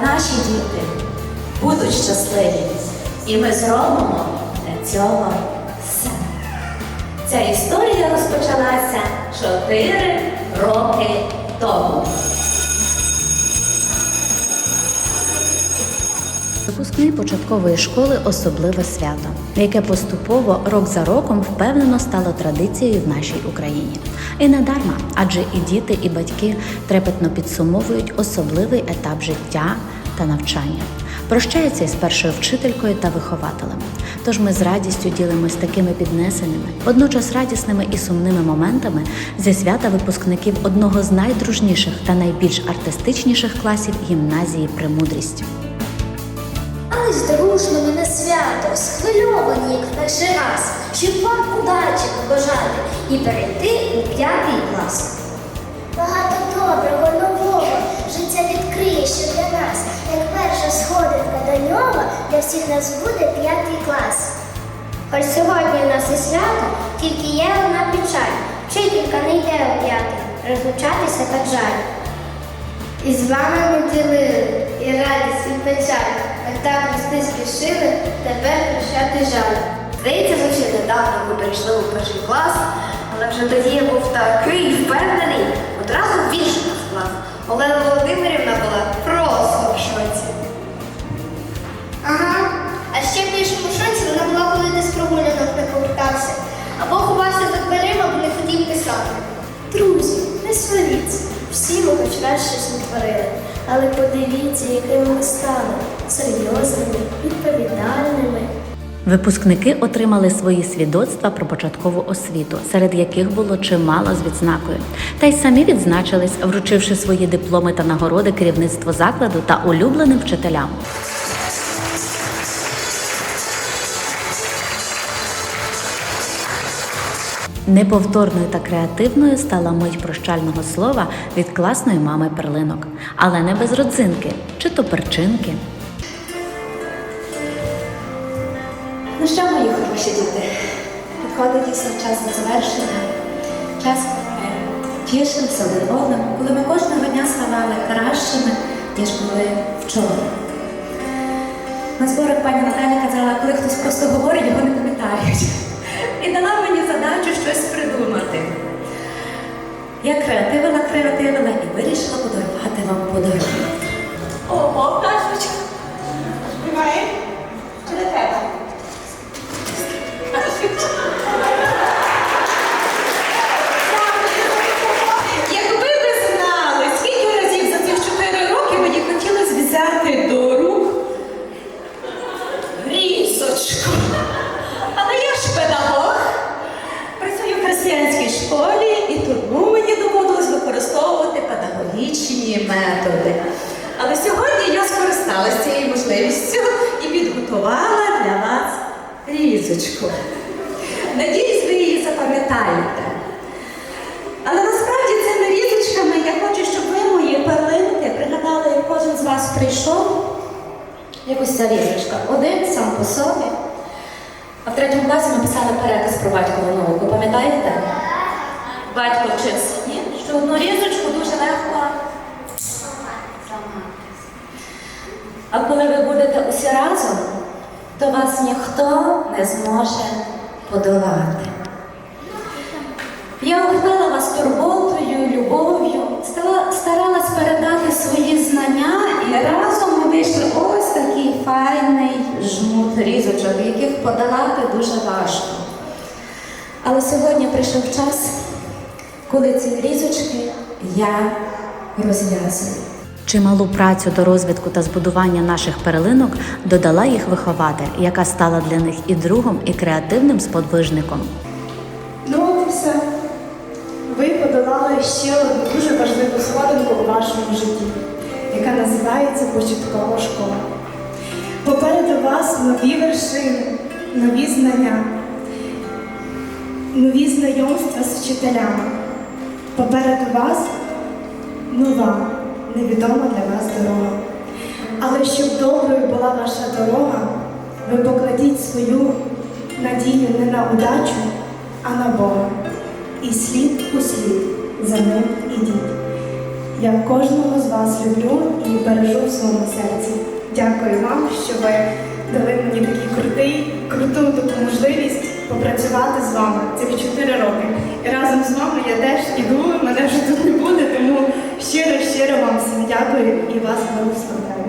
Наші діти будуть щасливі, і ми зробимо для цього все. Ця історія розпочалася 4 роки тому. Випускний початкової школи особливе свято, яке поступово рок за роком впевнено стало традицією в нашій Україні. І не дарма, адже і діти, і батьки трепетно підсумовують особливий етап життя та навчання. Прощаються із першою вчителькою та вихователем. Тож ми з радістю ділимось такими піднесеними, водночас радісними і сумними моментами зі свята випускників одного з найдружніших та найбільш артистичніших класів гімназії Премудрість. Перший раз, щоб вам удачі побажати і перейти у п'ятий клас. Багато доброго, нового життя відкриє ще для нас, як перша сходинка до нього для всіх нас буде п'ятий клас. Хоч сьогодні у нас і свято, тільки є одна печаль. Вчителька не йде у п'ятий, розлучатися так жаль. І з вами ми ділили і радість, і печаль. Так так рости спішили, тепер прощати жаль. Здається, зовсім недавно ми перейшли у перший клас, але вже тоді я був такий впевнений, одразу більше нас клас. Олена Володимирівна була просто в шоці. Ага. А ще в більшому шоці вона була, коли ти з не повертався. Або ховався за дверима, бо не хотів писати. Друзі, не сваріться. Всі ми хоч раз щось натворили. Але подивіться, якими ми стали серйозними, відповідальними. Випускники отримали свої свідоцтва про початкову освіту, серед яких було чимало з відзнакою. Та й самі відзначились, вручивши свої дипломи та нагороди керівництву закладу та улюбленим вчителям. Неповторною та креативною стала мить прощального слова від класної мами перлинок, але не без родзинки чи то перчинки. Ну що, мої хороші діти, підходить дійсно час до завершення. Час, ми тішимося один одним, коли ми кожного дня ставали кращими, ніж були вчора. На зборах пані Наталя казала, коли хтось просто говорить, його не пам'ятають. І дала мені задачу щось придумати. Я креативила, креативила і вирішила подарувати вам подарунок. Ого, різочку. Надіюсь, ви її запам'ятаєте. Але насправді цими різочками я хочу, щоб ви мої перлинки пригадали, як кожен з вас прийшов. Якось ця різочка. Один сам по собі. А в третьому класі ми писали переказ про батькову науку. Пам'ятаєте? Батько вчив сині, що одну різочку дуже легко зламати. А коли ви будете усі разом, то вас ніхто не зможе подолати. Я охопила вас турботою, любов'ю, старалась передати свої знання, і разом ми вийшли ось такий файний жмут різочок, яких подолати дуже важко. Але сьогодні прийшов час, коли ці різочки я розв'язую. Чималу працю до розвитку та збудування наших перлинок додала їх вихователь, яка стала для них і другом, і креативним сподвижником. Ну от і все. Ви подолали ще одну дуже важливу сходинку у вашому житті, яка називається початкова школа. Попереду вас нові вершини, нові знання, нові знайомства з вчителями. Попереду вас нова, невідома для вас дорога. Але щоб доброю була ваша дорога, ви покладіть свою надію не на удачу, а на Бога. І слід у слід за ним ідіть. Я кожного з вас люблю і бережу в своєму серці. Дякую вам, що ви дали мені такий крутий, круту таку можливість попрацювати з вами цих 4 роки. І разом з вами я теж іду, мене вже тут не буде, тому щиро, щиро вам всім дякую і вас благословляю.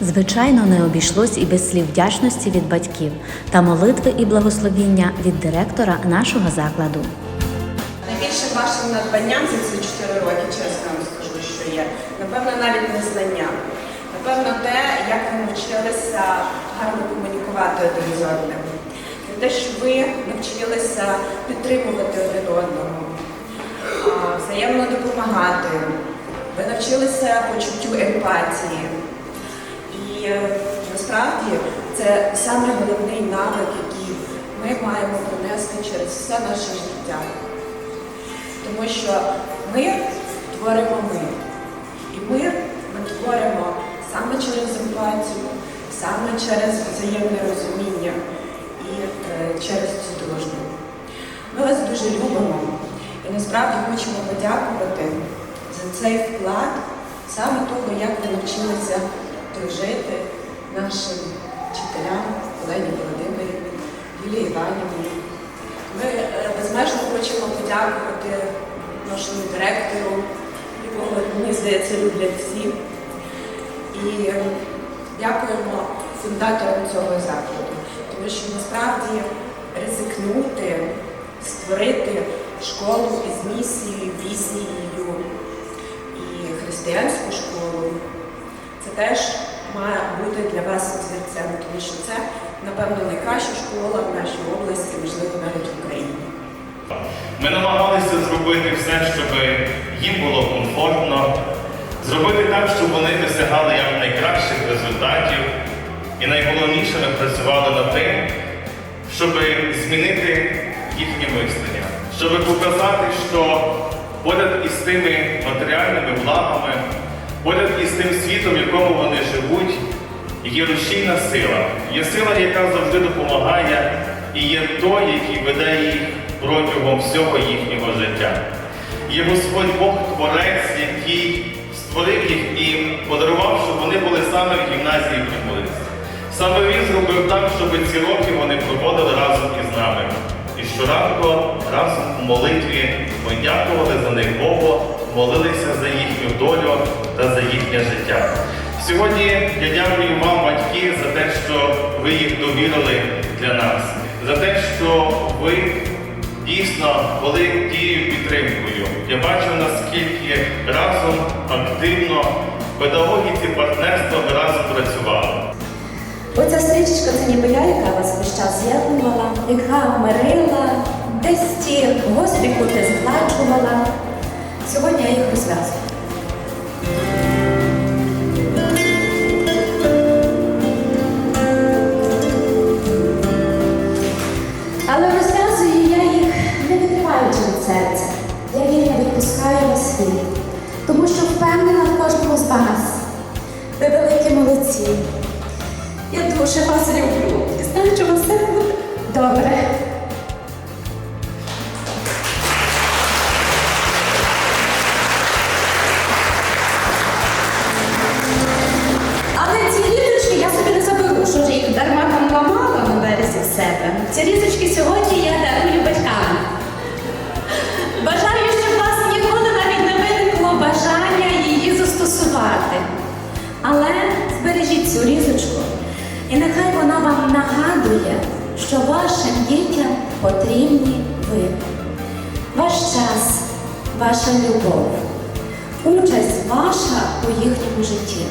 Звичайно, не обійшлось і без слів вдячності від батьків та молитви і благословіння від директора нашого закладу. Найбільшим вашим надбанням за ці 4 роки, чесно вам скажу, що є, напевно, навіть не знання. Напевно, те, як ви навчилися гарно комунікувати один з одним. Те, що ви навчилися підтримувати один одного, взаємно допомагати. Ви навчилися почуттю емпатії. І е, насправді це саме головний навик, який ми маємо пронести через все наше життя. Тому що мир творимо ми. І мир ми творимо саме через емпатію, саме через взаємне розуміння і е, через цю дружбу. Ми вас дуже любимо і насправді хочемо подякувати за цей вклад саме того, як ви навчилися дружити нашим вчителям Олені Володимирівні, Юлії Іванівні. Ми е, безмежно хочемо подякувати нашому директору, якого, мені здається, люблять всі. І е, дякуємо фундаторам цього закладу, тому що насправді ризикнути, створити школу із місією, візією християнську школу, це теж має бути для вас взірцем, тому що це, напевно, найкраща школа в нашій області, можливо, навіть в Україні. Ми намагалися зробити все, щоб їм було комфортно, зробити так, щоб вони досягали як найкращих результатів. І найголовніше ми працювали над тим, щоб змінити їхнє мислення, щоб показати, що поряд із тими матеріальними благами, поряд із тим світом, в якому вони живуть, є рушійна сила. Є сила, яка завжди допомагає, і є той, який веде їх протягом всього їхнього життя. Є Господь Бог Творець, який створив їх і подарував, щоб вони були саме в гімназії Примулиці. Саме він зробив так, щоб ці роки вони проводили разом із нами. Щоранку разом у молитві ми дякували за них Богу, молилися за їхню долю та за їхнє життя. Сьогодні я дякую вам, батьки, за те, що ви їх довірили для нас, за те, що ви дійсно були тією підтримкою. Я бачив, наскільки разом активно педагогіці партнерства ви разом працювали. Ніби я, яка вас весь час з'єднувала, яка мирила, десь ті гострі кути згладжувала. Сьогодні я їх розв'язую. Але розв'язую я їх не відриваючи від серця. Я вільно відпускаю у світ, тому що впевнена в кожному з вас. Ви великі молодці. Я дуже вас люблю і знаю, що вас все буде добре. І нехай вона вам нагадує, що вашим дітям потрібні ви. Ваш час, ваша любов, участь ваша у їхньому житті.